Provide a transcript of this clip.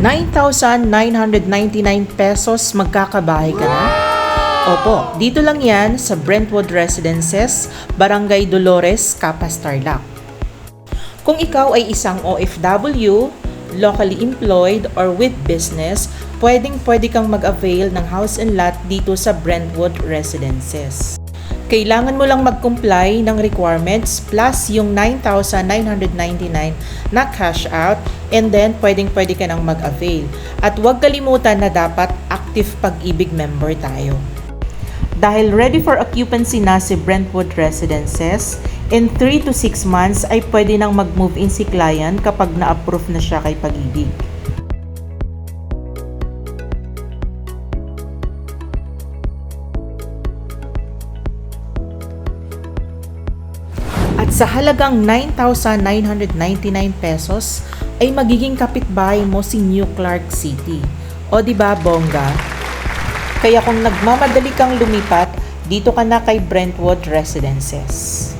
9,999 pesos magkakabahay ka na? Opo, dito lang yan sa Brentwood Residences, Barangay Dolores, Capas, Tarlac. Kung ikaw ay isang OFW, locally employed, or with business, pwedeng pwede kang mag-avail ng house and lot dito sa Brentwood Residences. Kailangan mo lang mag-comply ng requirements plus yung 9,999 na cash out and then pwedeng pwede ka nang mag-avail. At huwag kalimutan na dapat active pag-ibig member tayo. Dahil ready for occupancy na si Brentwood Residences, in 3 to 6 months ay pwede nang mag-move in si client kapag na-approve na siya kay pag-ibig. Sa halagang 9,999 pesos ay magiging kapitbahay mo si New Clark City. O di ba bongga? Kaya kung nagmamadali kang lumipat, dito ka na kay Brentwood Residences.